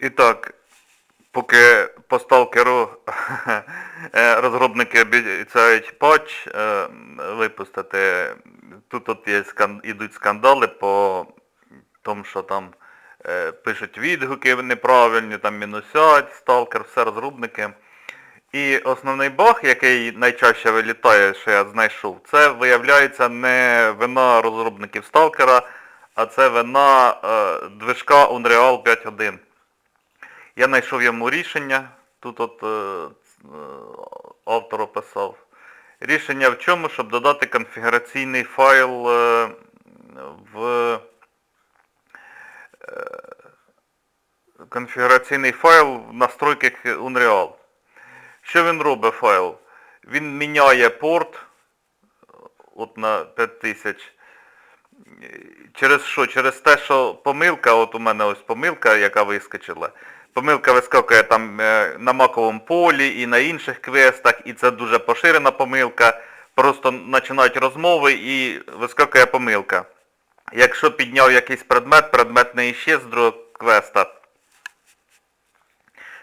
І так, поки по сталкеру е, розробники обіцяють патч е, випустити, тут от є ідуть скандали по тому, що там е, пишуть відгуки неправильні, там мінусять, сталкер, все розробники. І основний баг, який найчаще вилітає, що я знайшов, це виявляється не вина розробників сталкера, а це вина е, движка Unreal 5.1. Я знайшов йому рішення, тут от е, е, автор описав. Рішення в чому, щоб додати конфігураційний файл е, в конфігураційний файл в настройках Unreal. Що він робить файл? Він міняє порт от на 5000. Через що? Через те, що помилка, от у мене ось помилка, яка вискочила. Помилка вискакує там е, на маковому полі і на інших квестах, і це дуже поширена помилка. Просто починають розмови і вискакує помилка. Якщо підняв якийсь предмет, предмет не іще з другого квеста.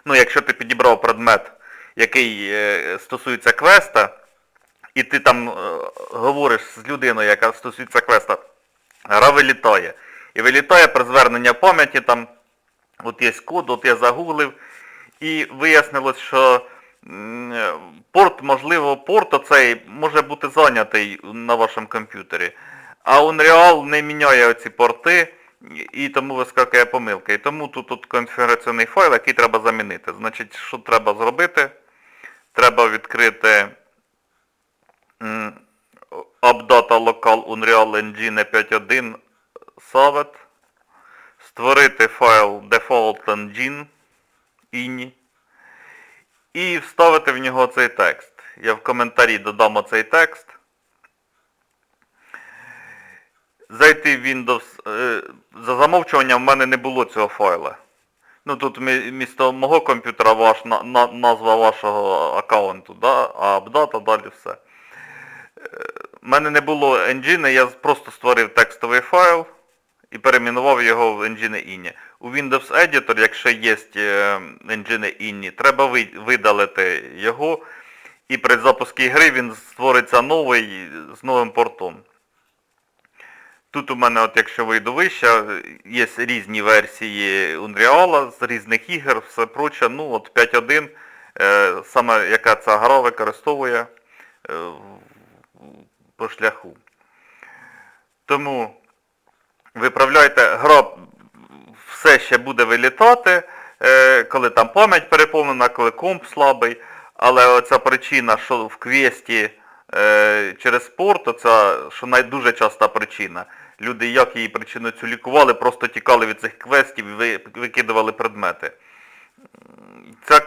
Ну, якщо ти підібрав предмет, який е, стосується квеста, і ти там е, говориш з людиною, яка стосується квеста, гра вилітає. І вилітає при звернення пам'яті, там, от є код, от я загуглив, і вияснилось, що порт, можливо, порт оцей може бути зайнятий на вашому комп'ютері. А Unreal не міняє оці порти, і тому вискакує помилка. І тому тут, тут конфігураційний файл, який треба замінити. Значить, що треба зробити? Треба відкрити м, AppData Local Unreal Engine 5.1 Savet, створити файл Default Engine INI і вставити в нього цей текст. Я в коментарі додам оцей текст. Зайти в Windows. е, За замовчуванням в мене не було цього файла. Ну тут мі- місто мого комп'ютера ваш, на, на- назва вашого аккаунту, да? а апдата далі все. У мене не було engine, я просто створив текстовий файл і перейменував його в engine INI. У Windows Editor, якщо є е, engine INI, треба видалити його, і при запуску гри він створиться новий з новим портом. Тут у мене, от якщо вийду вище, є різні версії Unreal з різних ігор, все проче. Ну, от 5.1, е, саме яка ця гра використовує е, по шляху. Тому виправляйте, гра все ще буде вилітати, е, коли там пам'ять переповнена, коли комп слабий, але оця причина, що в квесті е, через спорт, оця, що най- дуже часта причина. Люди як її причину цю лікували, просто тікали від цих квестів і викидували предмети. Ця,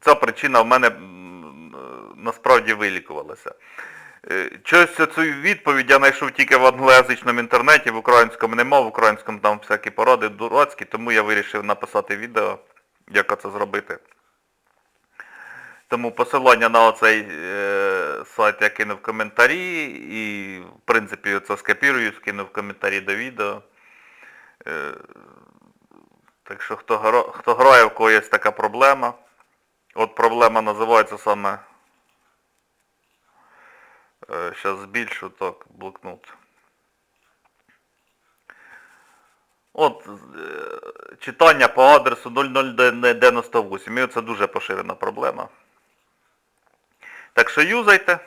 ця причина в мене насправді вилікувалася. Чогось цю відповідь я знайшов тільки в англоязичному інтернеті, в українському нема, в українському там всякі поради дурацькі, тому я вирішив написати відео, як це зробити. Тому посилання на оцей е, сайт я кинув в коментарі і, в принципі, це скопірую, скинув в коментарі до відео. Е, так що хто, хто грає, в кого є така проблема. От проблема називається саме Зараз збільшу так, блокнот. От, е, читання по адресу 0098. І це дуже поширена проблема. Так що юзайте.